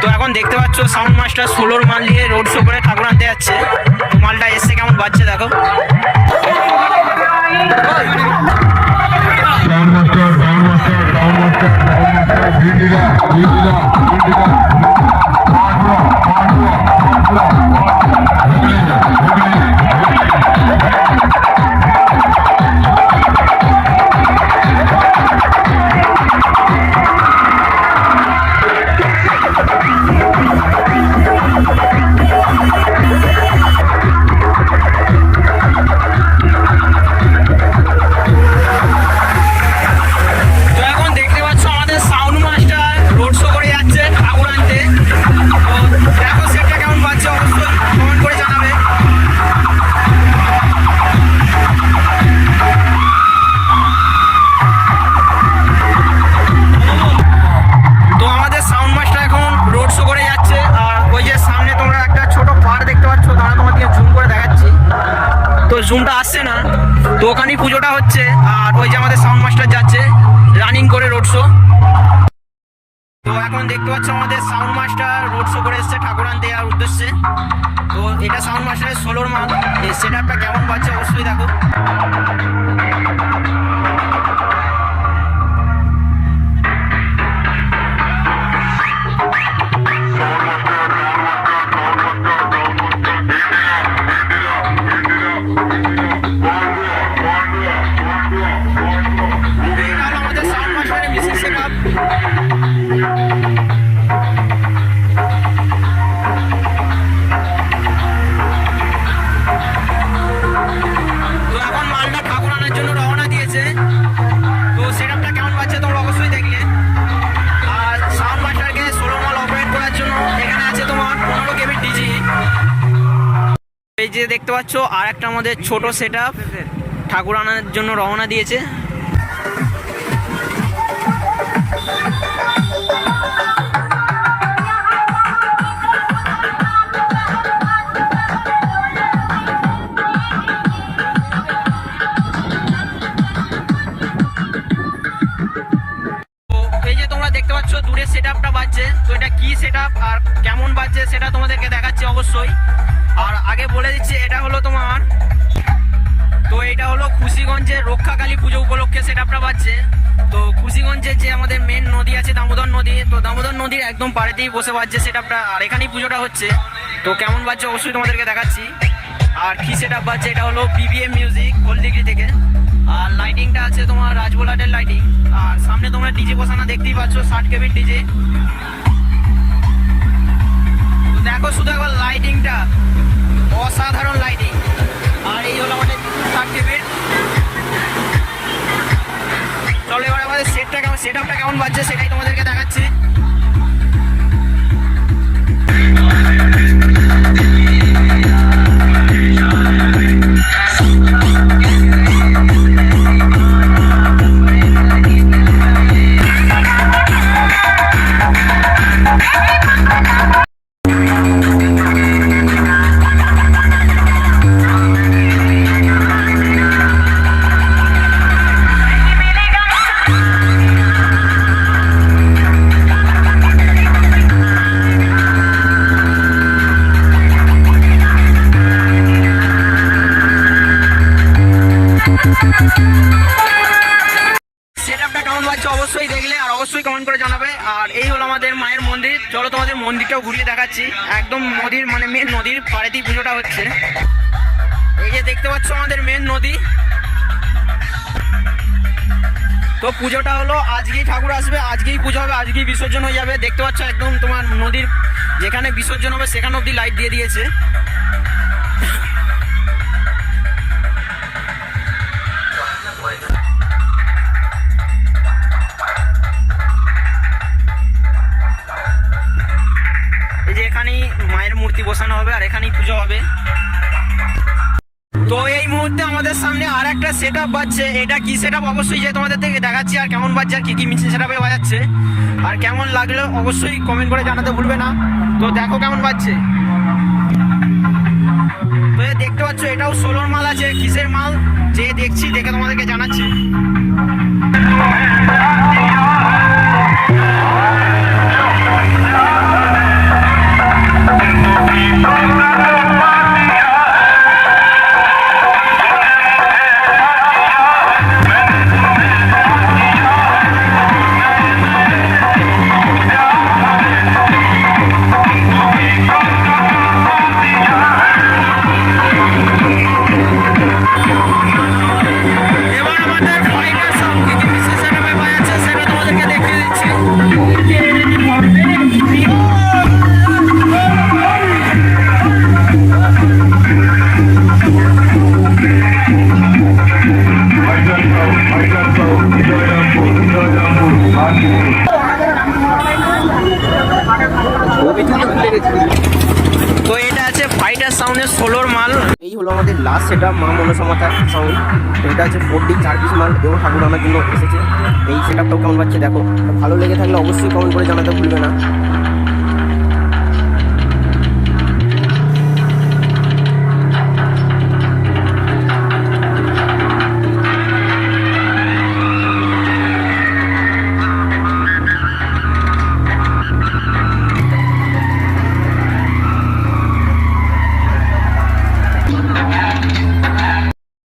তো এখন দেখতে পাচ্ছ সাউন্ড মাস্টার ষোলোর মাল নিয়ে রোড শো করে ঠাকুর আনতে যাচ্ছে। মালটা এসে কেমন বাজছে দেখো। জুমটা আসছে না, তো ওখানেই পুজোটা হচ্ছে, আর ওই যে আমাদের সাউন্ড মাস্টার যাচ্ছে রানিং করে রোড শো তো এখন দেখতে পাচ্ছ আমাদের সাউন্ড মাস্টার রোড শো করে এসছে ঠাকুরান দেওয়ার উদ্দেশ্যে। তো এটা সাউন্ড মাস্টারের ষোলোর মাল সেটা একটা কেমন পাচ্ছে অবশ্যই দেখো। এই যে দেখতে পাচ্ছ আর একটা আমাদের ছোট সেট আপ ঠাকুর আনার জন্য রওনা দিয়েছে। দেখতে পাচ্ছ, দূরে সেট আপটা বাজছে। তো এটা কি সেট আর কেমন বাজছে সেটা তোমাদেরকে দেখাচ্ছি অবশ্যই। আর আগে বলে দিচ্ছি, এটা হলো তোমার, তো এটা হলো খুশিগঞ্জের রক্ষাকালী পুজো উপলক্ষে সেট আপটা বাজছে। তো খুশিগঞ্জের যে আমাদের মেন নদী আছে, দামোদর নদী, তো দামোদর নদীর একদম পাড়েতেই বসে বাজছে সেট আপটা আর এখানেই পুজোটা হচ্ছে। তো কেমন বাজছে অবশ্যই তোমাদেরকে দেখাচ্ছি। আর কি সেট আপ বাজছে, এটা হলো বিবিএম মিউজিক ডিগ্রি থেকে। আর লাইটিংটা আছে তোমার রাজবোলাটের লাইটিং আর সামনে তোমরা ডিজে বসানো দেখতেই পাচ্ছ, ষাট কেবির ডিজে দেখো শুধু একবার লাইটিংটা অসাধারণ লাইটিং আর এই হলো আমাদের চলো এবার আমাদের সেটটা কেমন সেট আপটা কেমন বাজছে সেটাই তোমাদেরকে দেখাচ্ছি। কেমন বাজছে অবশ্যই দেখলে আর অবশ্যই কমেন্ট করে জানাবে। আর এই হলো আমাদের মায়ের মন্দির। চলো তোমাদের মন্দিরটাও ঘুরিয়ে দেখাচ্ছি। একদম নদীর মানে মেন নদীর পাড়েতেই পুজোটা হচ্ছে। এই যে দেখতে পাচ্ছ আমাদের মেন নদী। তো পুজোটা হলো, আজকেই ঠাকুর আসবে, আজকেই পুজো হবে, আজকেই বিসর্জন হয়ে যাবে। দেখতে পাচ্ছ একদম তোমার নদীর যেখানে বিসর্জন হবে, সেখানে অবধি লাইট দিয়ে দিয়েছে। মূর্তি বসানো হবে আর এখানেই পুজো হবে। তো এই মুহূর্তে আমাদের সামনে আর একটা সেট আপ বাজছে। এটা কি সেট আপ অবশ্যই যে তোমাদের থেকে দেখাচ্ছি আর কেমন বাজছে আর কি কি মিছিল সেট আপে বাজাচ্ছে। আর কেমন লাগল অবশ্যই কমেন্ট করে জানাতে ভুলবে না। তো দেখো কেমন বাজছে। তো দেখতে পাচ্ছ, এটাও ষোলোর মাল আছে। কিসের মাল? যে দেখছি, দেখে তোমাদেরকে জানাচ্ছি। সাউন্ডের ষোলোর মাল। এই হলো আমাদের লাস্ট সেটা মা মনসমাতা সাউন্ড এটা হচ্ছে ফোর চার পিস মাল এবং ঠাকুর আনার জন্য এসেছে। এই সেটা তো কেমন পাচ্ছে দেখো। ভালো লেগে থাকলে অবশ্যই কমেন্ট করে জানাতে ভুলবে না।